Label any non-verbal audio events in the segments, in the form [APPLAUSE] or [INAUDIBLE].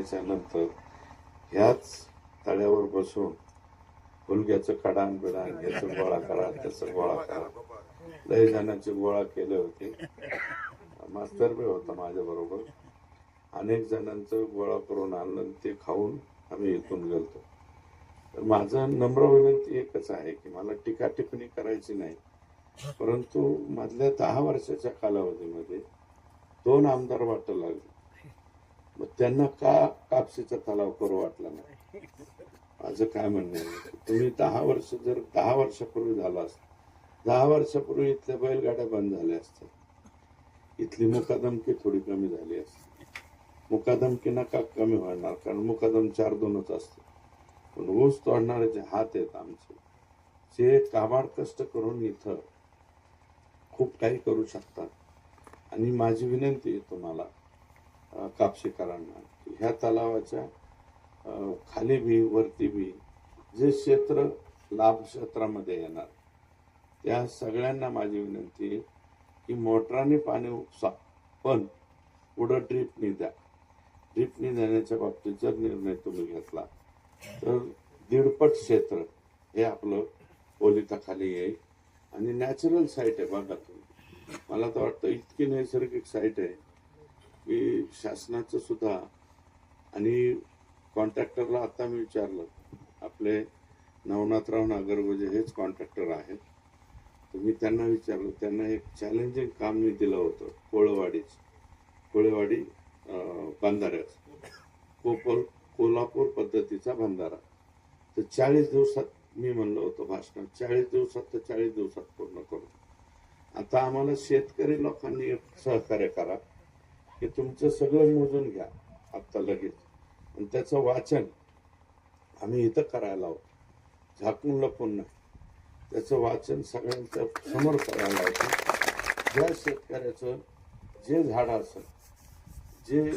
त्याच्यानंतर नंतर ह्याच तळ्यावर बसून फुलग्याचं कडान बिडान ह्याचं गोळा करा त्याचं गोळा करा. लय जणांचे गोळा केले होते. मास्तर बी होता माझ्या बरोबर. अनेक जणांचं गोळा करून आणलं ते खाऊन आम्ही इथून गेलतो. तर माझं नम्र विनंती एकच आहे की मला टीका टिप्पणी करायची नाही. परंतु मधल्या दहा वर्षाच्या कालावधीमध्ये दोन आमदार वाटू लागले. मग त्यांना का कापसीचा तलाव करू वाटला नाही? माझं काय म्हणणं आहे? तुम्ही दहा वर्ष जर दहा वर्षापूर्वी झाला असत दहा वर्षापूर्वी इथल्या बैलगाड्या बंद झाल्या असत्या. इथली मुकादमकी थोडी कमी झाली असते. मुकादमकी नका कमी होणार कारण मुकादम चार दोनच असते. पण ऊस तोडणारे जे हात आहेत आमचे जे काबाड कष्ट करून इथं खूप काही करू शकतात. आणि माझी विनंती आहे तुम्हाला कापशीकरांना ह्या तलावाच्या खाली बी वरती बी जे क्षेत्र लाभ क्षेत्रामध्ये येणार त्या सगळ्यांना माझी विनंती आहे की मोटराने पाणी उपसा पण पुढं ड्रीपनी द्या. ड्रीपनी देण्याच्या बाबतीत जर निर्णय तुम्ही घेतला तर दीडपट क्षेत्र हे आपलं ओलिताखाली येईल. आणि नॅचरल साईट आहे बघा तुम्ही. मला तर वाटतं इतकी नैसर्गिक साईट आहे. की शासनाचं सुद्धा आणि कॉन्ट्रॅक्टरला आता मी विचारलं आपले नवनाथराव नागरगोजे हेच कॉन्ट्रॅक्टर आहेत. तर मी त्यांना विचारलं त्यांना एक चॅलेंजिंग काम मी दिलं होतं कोळवाडीच. कोळेवाडी बांधाऱ्याचं. कोपल कोल्हापूर पद्धतीचा बंधारा. तर चाळीस दिवसात मी म्हणलं होतं भाषण चाळीस दिवसात तर चाळीस दिवसात पूर्ण करू. आता आम्हाला शेतकरी लोकांनी एक सहकार्य करा. हे तुमचं सगळं मोजून घ्या आत्ता लगेच. आणि त्याचं वाचन आम्ही इथं करायला आहोत. झाकून लपून नाही. त्याचं वाचन सगळ्यांच्या समोर करायला होतं ज्या शेतकऱ्याचं जे झाड असत जे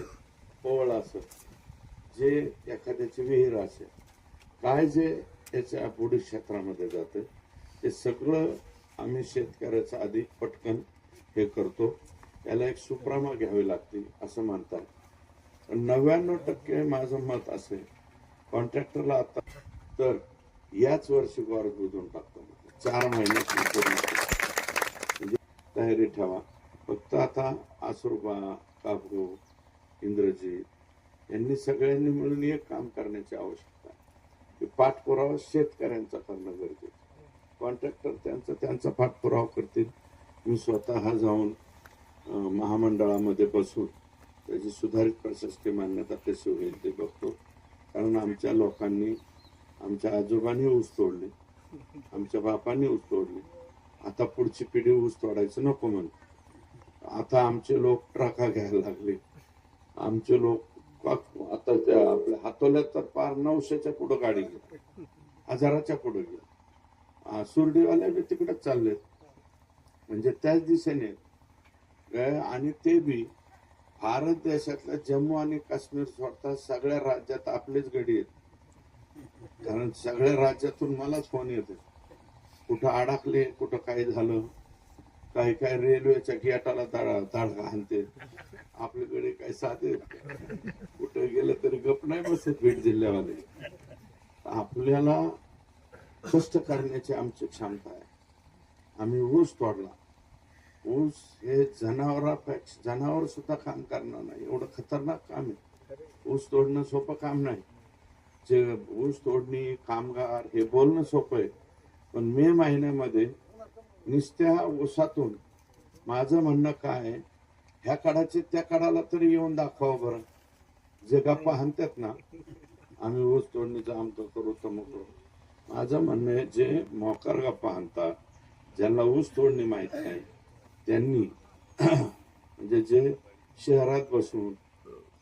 पोवळ असत जे एखाद्याची विहीर असेल काय जे याच्या बुडी क्षेत्रामध्ये जातं ते सगळं आम्ही शेतकऱ्याचं अधिक पटकन हे करतो. त्याला एक सुप्रामा घ्यावी लागते असं म्हणतात. पण नव्याण्णव टक्के माझं मत असेल कॉन्ट्रॅक्टरला आता तर याच वर्षी गोर बुजून टाकतो. चार महिन्यात म्हणजे तयारी ठेवा. फक्त आता आसुरबा काबरू इंद्रजीत यांनी सगळ्यांनी मिळून एक काम करण्याची आवश्यकता आहे. की पाठपुरावा शेतकऱ्यांचा करणं गरजेचं कॉन्ट्रॅक्टर त्यांचा त्यांचा पाठपुरावा करतील. मी स्वतः जाऊन महामंडळामध्ये बसून त्याची सुधारित प्रशासकीय मान्यता कशी होईल ते बघतो. कारण आमच्या लोकांनी आमच्या आजोबांनी ऊस तोडले आमच्या बापांनी ऊस तोडले. आता पुढची पिढी ऊस तोडायचं नको म्हण आता आमचे लोक ट्रका घ्यायला लागले. आमचे लोक आता त्या आपल्या हातोल्यात तर पार नऊशेच्या पुढं गाडी गेली हजाराच्या पुढे गेली सुरडीवाल्या बी तिकडेच चालले म्हणजे त्याच दिशेने आहेत. आणि ते बी भारत देशातल्या जम्मू आणि काश्मीर सोडता सगळ्या राज्यात आपलेच गडी आहेत. कारण सगळ्या राज्यातून मलाच फोन येते कुठं अडकले कुठं काय झालं काही काही रेल्वेच्या गेटाला दाडा दाडगा आणते आपल्याकडे काय साधे कुठं गेलं तरी गप नाही बसत बीड जिल्ह्यामध्ये आपल्याला कष्ट करण्याची आमची क्षमता आहे. आम्ही ऊस तोडला. ऊस हे जनावरापेक्षा जनावर सुद्धा काम करणार नाही. एवढं खतरनाक काम आहे. ऊस तोडणं सोपं काम नाही. जे ऊस तोडणी कामगार हे बोलणं सोपं आहे. पण मे महिन्यामध्ये नुसत्या ऊसातून माझं म्हणणं काय आहे, ह्या काळाचे त्या काळाला तरी येऊन दाखवा बरं. जे गप्पा हाणतात ना आम्ही ऊस तोडणीचं आमचं करू तमक करू. माझं म्हणणं आहे जे मोकार गप्पा हाणतात ज्यांना ऊस तोडणी माहीत नाही त्यांनी [CLEARS THROAT] म्हणजे जे शहरात बसून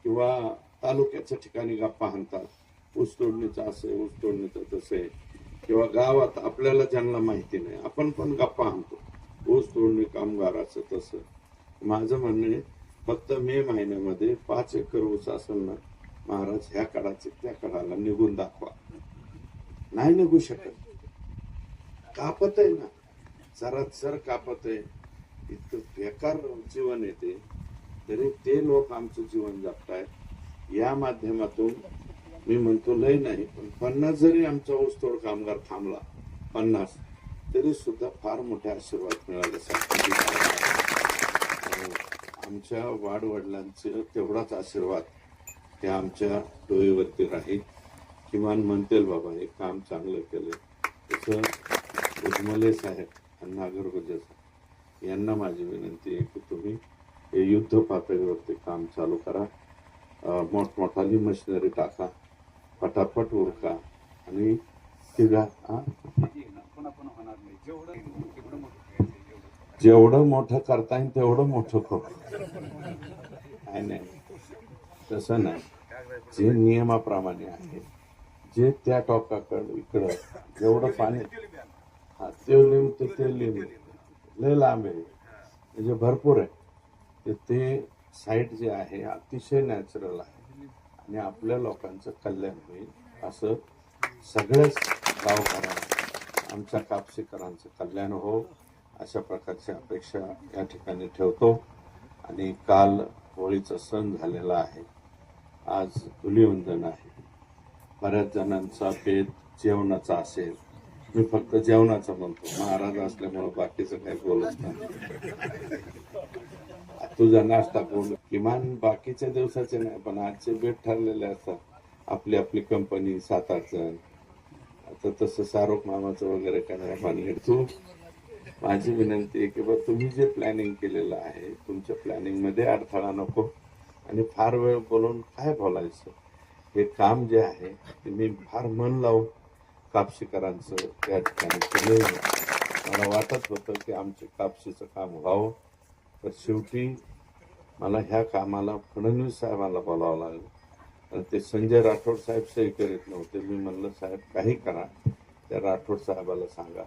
किंवा तालुक्याच्या ठिकाणी गप्पा हाणतात ऊस तोडणीचं असं आहे, ऊस तोडणीचं तसं आहे किंवा गावात आपल्याला ज्यांना माहिती नाही आपण पण गप्पा हाणतो. ऊस तोडणी कामगार असं तसं. माझं म्हणणं आहे फक्त मे महिन्यामध्ये पाच एकर ऊस असेल ना महाराज ह्या काळाचे त्या काळाला निघून दाखवा. नाही निघू शकत. कापत आहे ना जरा सर कापत आहे इतकं बेकार जीवन येते तरी ते लोक आमचं जीवन जगतायत. या माध्यमातून मी म्हणतो लय नाही पण पन्नास जरी आमचा ऊसतोड कामगार थांबला पन्नास तरी सुद्धा फार मोठे आशीर्वाद मिळाले आमच्या वाडवडिलांचे तेवढाच आशीर्वाद ते आमच्या डोळीवरती राहील. किमान म्हणतील बाबा हे काम चांगलं केलं. तसं उजमले साहेब आणि नागरगोजे साहेब. यांना माझी विनंती आहे की तुम्ही हे युद्ध पातळीवरती काम चालू करा. मोठमोठाली मशिनरी टाका फटाफट उरका आणि तिघा हा? जेवढं मोठं करता येईल तेवढं मोठं करू. काय नाही. तसं नाही. जे नियमाप्रमाणे आहे जे त्या टॉकाकडं इकडं जेवढं पाणी हा ते लिम ते ते लिम लय लांब आहे. त्याचे भरपूर आहे ते साईट जे आहे अतिशय नॅचरल आहे. आणि आपल्या लोकांचं कल्याण होईल असं सगळ्याच गावकऱ्यांना आमच्या कापसेकरांचं कल्याण हो अशा प्रकारची अपेक्षा या ठिकाणी ठेवतो. आणि काल होळीचा सण झालेला आहे. आज धुलीवंदन आहे. बऱ्याच जणांचा भेद जेवणाचा असेल मी फक्त जेवणाचं म्हणतो. महाराज असल्यामुळे बाकीचं काही बोलत नाही. तुझा नाश्ता बोल किमान बाकीच्या दिवसाचे नाही पण आजचे भेट ठरलेले असतात. आपली आपली कंपनी सात आठ जण आता तसं शाहरुख मामाचं वगैरे काय नाही तू माझी विनंती आहे की बा तुम्ही जे प्लॅनिंग केलेलं आहे तुमच्या प्लॅनिंगमध्ये अडथळा नको. आणि फार वेळ बोलून काय बोलायचं? हे काम जे आहे ते मी फार मन लावून कापशीकरांचं त्या ठिकाणी केलं मला वाटत होतं की आमचे कापशीचं काम व्हावं तर शेवटी मला ह्या कामाला फडणवीस साहेबांना बोलावं लागलं. आणि ते संजय राठोड साहेब सही करीत नव्हते. मी म्हणलं साहेब काही करा. त्या राठोड साहेबाला सांगा.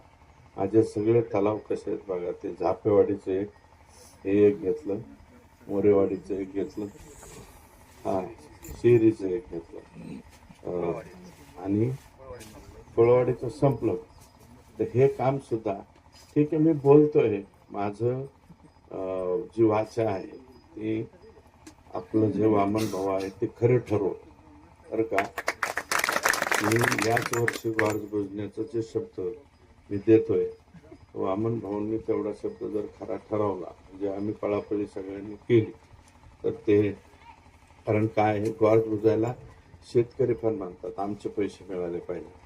माझे सगळे तलाव कसे आहेत बघा. ते झापेवाडीचं एक हे एक घेतलं मोरेवाडीचं एक घेतलं हा शिरीचं एक घेतलं. आणि फळवाडीचं संपलं. तर हे काम सुद्धा ठीक आहे मी बोलतोय. माझं जी वाचा आहे ती आपलं जे वामन भाव आहे ते खरं ठरव तर का? मी याच वर्षी वार्ज भोजण्याचा जे शब्द मी देतोय वामन भाऊंनी तेवढा शब्द जर खरा ठरवला म्हणजे आम्ही पळापळी सगळ्यांनी केली तर ते कारण काय आहे ग्वार बुजायला शेतकरी पण मानतात आमचे पैसे मिळाले पाहिजे.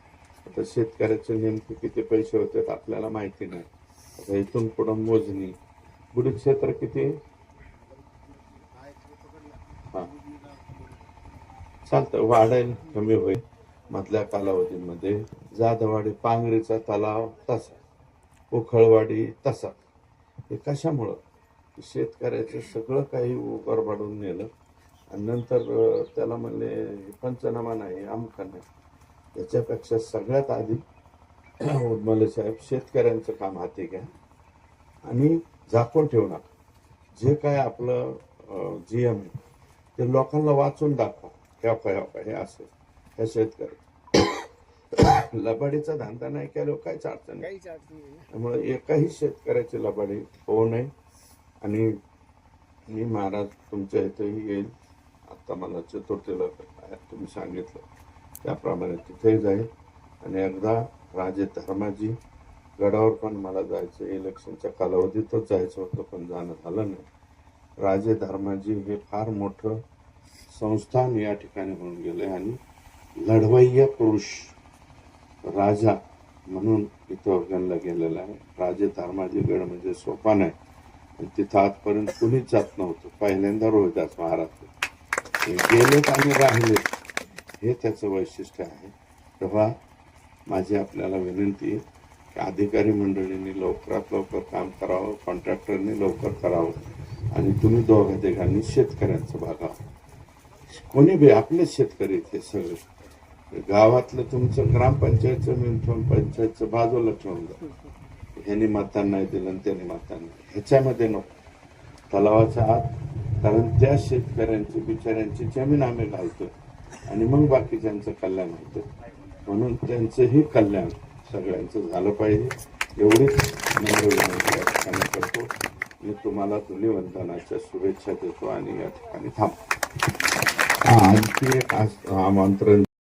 आता शेतकऱ्याचे नेमके किती पैसे होते आपल्याला माहिती नाही. आता इथून पुढं मोजणी. बुडी क्षेत्र किती? हां. चालतं वाढेल कमी होईल मधल्या कालावधीमध्ये. जाधवाडी पांगरीचा तलाव तसा. उखळवाडी तसा. हे कशामुळं? शेतकऱ्याचं सगळं काही गरबाडून नेलं. आणि नंतर त्याला म्हणले हे पंचनामा नाही अमका नाही. त्याच्यापेक्षा सगळ्यात आधी [CLEARS THROAT] उर्मले साहेब शेतकऱ्यांचं काम हाती घ्या आणि झाकून ठेवू नका. जे काय आपलं जी एम ते लोकांना वाचून दाखवा. ह्या का हे असं हे शेतकरी. [CLEARS THROAT] लबाडीचा धंदा नाही केल्यावर काहीच अडचण नाही. काहीच अडचण नाही त्यामुळे एकाही शेतकऱ्याची लबाडी होऊ नये. आणि मी महाराज तुमच्या इथेही येईल. आता मला चतुर्थीला तुम्ही सांगितलं. त्याप्रमाणे तिथेही जाईल. आणि एकदा राजे धर्माजी गडावर पण मला जायचं इलेक्शनच्या कालावधीतच जायचं होतं पण जाणं झालं नाही. राजे धर्माजी हे फार मोठं संस्थान या ठिकाणी होऊन गेले आणि लढवय्या पुरुष राजा म्हणून इथं गणला गेलेला आहे. राजे धर्माजी गड म्हणजे सोपान आहे आणि तिथं आजपर्यंत कुणीच जात नव्हतं. पहिल्यांदा रोहिदास महाराज गेलेत आणि राहिलेत. हे त्याचं वैशिष्ट्य आहे. तेव्हा माझी आपल्याला विनंती आहे की अधिकारी मंडळींनी लवकरात लवकर काम करावं कॉन्ट्रॅक्टरनी लवकर करावं आणि तुम्ही दोघा तिघांनी शेतकऱ्यांचं बघावं कोणी बी आपलेच शेतकरी ते हे सगळे गावातलं तुमचं ग्रामपंचायतचं मिळून पंचायतचं बाजूला ठेवून द्या. ह्यानी मतदान नाही दिलं आणि त्यांनी मतदान नाही ह्याच्यामध्ये नको. तलावाच्या आत कारण त्या शेतकऱ्यांची बिचाऱ्यांची जमीन आम्ही घालतो आणि मग बाकीच्यांचं कल्याण होतं. म्हणून त्यांचंही कल्याण सगळ्यांचं झालं पाहिजे. एवढीच नम्र विनंती या ठिकाणी करतो. मी तुम्हाला धुलीवंदनाच्या शुभेच्छा देतो आणि या ठिकाणी थांबतो. हा, आणखी एक आमंत्रण